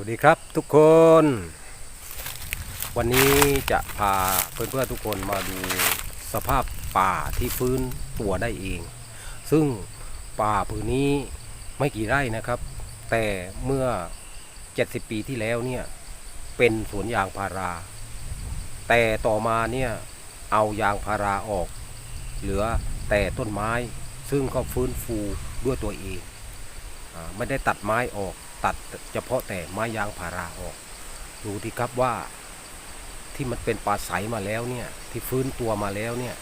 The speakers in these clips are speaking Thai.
วัสดีครับทุกคน วันนี้จะพาเพื่อนๆทุกคนมาดูสภาพป่าที่ฟื้นตัวได้เอง ซึ่งป่าผืนนี้ไม่กี่ไร่นะครับ แต่เมื่อ 70 ปีที่แล้วเนี่ยเป็นสวนยางพารา แต่ต่อมาเนี่ยเอายางพาราออก เหลือแต่ต้นไม้ซึ่งก็ฟื้นฟูด้วยตัวเองอไม่ได้ตัดไม้ออก ตัดเฉพาะแต่ไม้ยางพาราออก ดูที่ครับว่าที่มันเป็นป่าใสมาแล้วเนี่ยที่ฟื้นตัวมาแล้วเนี่ย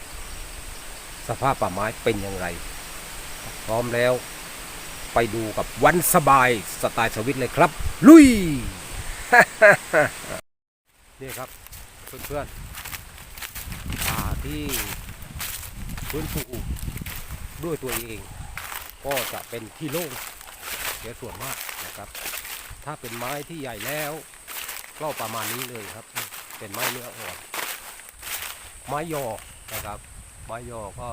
สภาพป่าไม้เป็นอย่างไร พร้อมแล้วไปดูกับวันสบายสไตล์สวิตเลยครับ ลุย นี่ครับเพื่อนๆป่าที่ฟื้นฟูด้วยตัวเอง ก็จะเป็นที่โล่งเสียส่วนมาก ครับ ถ้าเป็นไม้ที่ใหญ่แล้วก็ประมาณนี้เลยครับ เป็นไม้เนื้ออ่อนไม้ยอนะครับ ไม้ยอก็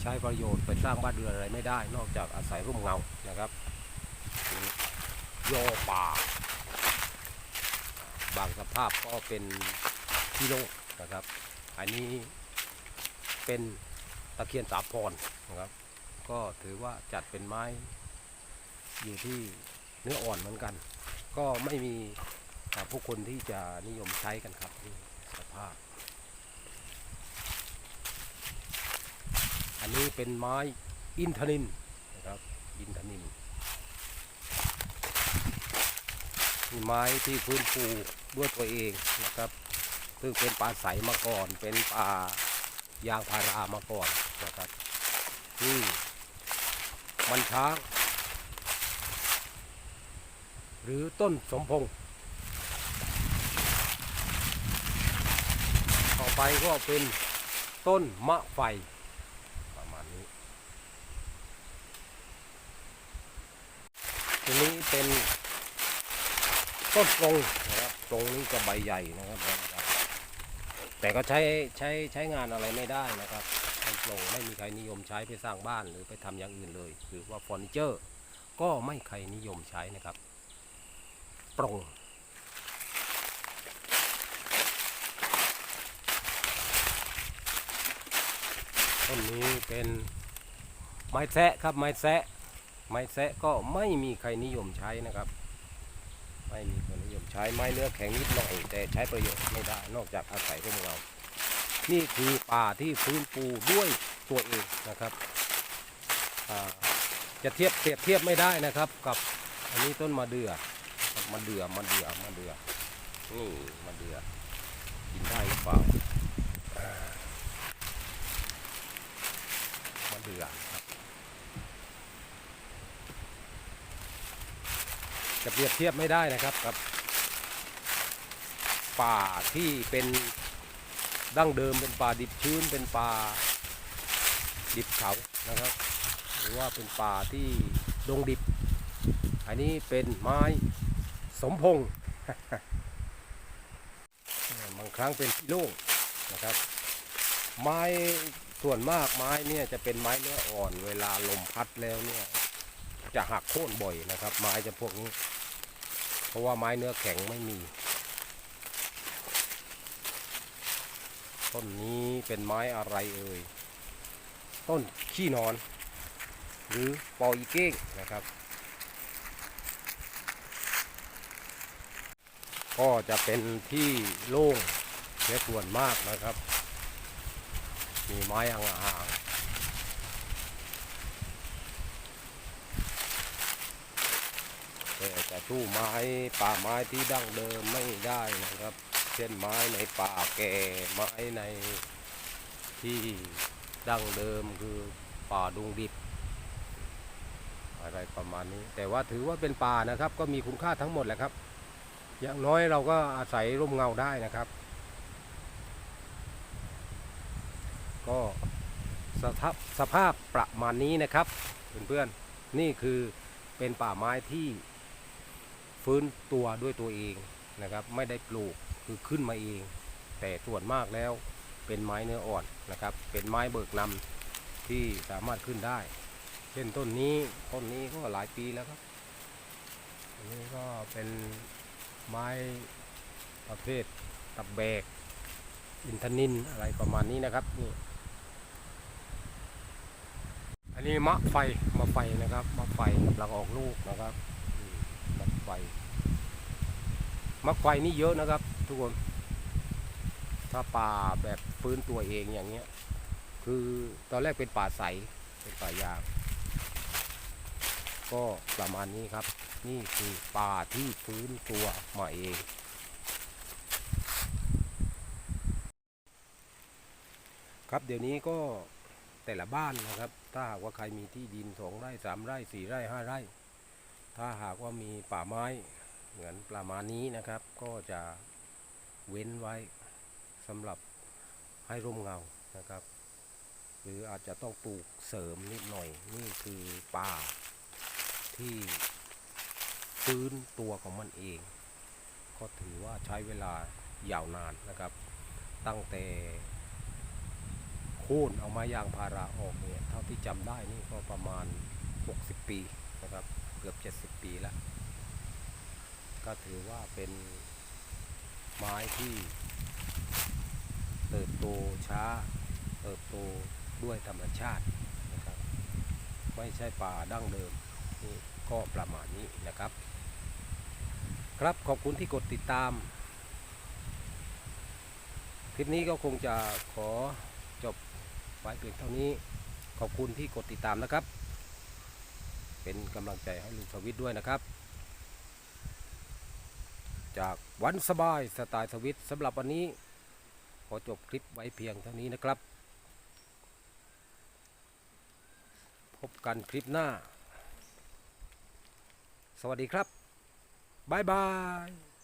ใช้ประโยชน์ไปสร้างบ้านเรือนอะไรไม่ได้ นอกจากอาศัยร่มเงานะครับยอป่า บางสภาพก็เป็นที่โล่งนะครับ อันนี้เป็นตะเคียนสาพรนะครับ ก็ถือว่าจัดเป็นไม้ อยู่ที่เนื้ออ่อนเหมือนกัน ก็ไม่มีผู้คนที่จะนิยมใช้กันครับสภาพ อันนี้เป็นไม้อินทนินนะครับอินทนินมีไม้ที่ฟื้นฟูด้วยตัวเองนะครับซึ่งเป็นป่าใสมาก่อน เป็นป่ายางพารามาก่อนนะครับนี่มันช้าง หรือต้นสมพงษ์ต่อไปก็เป็นต้นมะไฟประมาณนี้ทีนี้เป็นต้นตรงนะครับตรงนี้ก็ใบใหญ่นะครับใบใหญ่แต่ก็ใช้ใช้ใช้งานอะไรไม่ได้นะครับต้นตรงไม่มีใครนิยมใช้ไปสร้างบ้านหรือไปทำอย่างอื่นเลย หรือว่าเฟอร์นิเจอร์ ก็ไม่ใครนิยมใช้นะครับ ปรงต้นนี้เป็นไม้แซะครับไม้แซะไม้แซะก็ไม่มีใครนิยมใช้นะครับ ไม่มีคนนิยมใช้ไม้เนื้อแข็งนิดหน่อย แต่ใช้ประโยชน์ไม่ได้นอกจากอาศัยร่มเงานี่คือป่าที่ฟื้นฟูด้วยตัวเองนะครับ จะเทียบเปรียบเทียบไม่ได้นะครับกับอันนี้ต้นมะเดือ่อ มะเดือมะเดือมะเดือ่อนี่มะเดือกินได้หรือเปล่าอ่าเดือ่อครับจะเปรียบเทียบไม่ได้นะครับกับ ป่าที่เป็นดั้งเดิมเป็นป่าดิบชื้นเป็นป่าดิบเขานะครับ หรือว่าเป็นป่าที่ดงดิบ อันนี้เป็นไม้ สมพงษ์บางครั้งเป็นที่โล่งนะครับ ไม้ส่วนมากไม้เนี่ยจะเป็นไม้เนื้ออ่อนเวลาลมพัดแล้วเนี่ย จะหักโค่นบ่อยนะครับ ไม้จะพวกนี้ เพราะว่าไม้เนื้อแข็งไม่มีต้นนี้เป็นไม้อะไรเอ่ยต้นขี้นอน หรือปออีเก้งนะครับ ก็จะเป็นที่โล่งเสียส่วนมากนะครับ มีไม้ห่างๆแต่จะสู้ไม้ป่าไม้ที่ดั้งเดิมไม่ได้นะครับ เช่นไม้ในป่าแก่ไม้ในที่ดั้งเดิมคือป่าดงดิบอะไรประมาณนี้ แต่ว่าถือว่าเป็นป่านะครับ ก็มีคุณค่าทั้งหมดแหละครับ อย่างน้อยเราก็อาศัยร่มเงาได้นะครับ ก็สภาพสภาพประมาณนี้นะครับเพื่อนๆนี่คือเป็นป่าไม้ที่ฟื้นตัวด้วยตัวเองนะครับ ไม่ได้ปลูกคือขึ้นมาเอง แต่ส่วนมากแล้วเป็นไม้เนื้ออ่อนนะครับ เป็นไม้เบิกนำที่สามารถขึ้นได้ เช่นต้นนี้ต้นนี้ก็หลายปีแล้วครับอันนี้ก็เป็น ไม้ประเภทตะแบก อินทนินอะไรประมาณนี้นะครับนี่อันนี้มะไฟมะไฟนะครับมะไฟกำลังออกลูกนะครับมะไฟมะไฟนี่เยอะนะครับ ทุกคนถ้าป่าแบบฟื้นตัวเองอย่างเงี้ย คือตอนแรกเป็นป่าใสเป็นป่ายาง ก็ประมาณนี้ครับ นี่คือป่าที่ฟื้นตัวมาเองครับเดี๋ยวนี้ก็แต่ละบ้านนะครับ ถ้าหากว่าใครมีที่ดินสองไร่สามไร่สี่ไร่ห้าไร่ ถ้าหากว่ามีป่าไม้เหมือนประมาณนี้นะครับ ก็จะเว้นไว้สำหรับให้ร่มเงานะครับ หรืออาจจะต้องปลูกเสริมนิดหน่อยนี่คือป่า ที่ฟื้นตัวของมันเอง ก็ถือว่าใช้เวลายาวนานนะครับ ตั้งแต่โค่นเอาไม้ยางพาราออกเนี่ยเท่าที่จำได้นี่ก็ประมาณ 60 ปีนะครับเกือบ 70 ปีแล้ว ก็ถือว่าเป็นไม้ที่เติบโตช้า เติบโตด้วยธรรมชาตินะครับ ไม่ใช่ป่าดั้งเดิม นี่ก็ประมาณนี้นะครับ ครับขอบคุณที่กดติดตาม คลิปนี้ก็คงจะขอจบไว้เพียงเท่านี้ ขอบคุณที่กดติดตามนะครับ เป็นกำลังใจให้ลุงสวิทด้วยนะครับ จากวันสบายสไตล์สวิทสำหรับวันนี้ ขอจบคลิปไว้เพียงเท่านี้นะครับ พบกันคลิปหน้า สวัสดีครับ บ๊ายบาย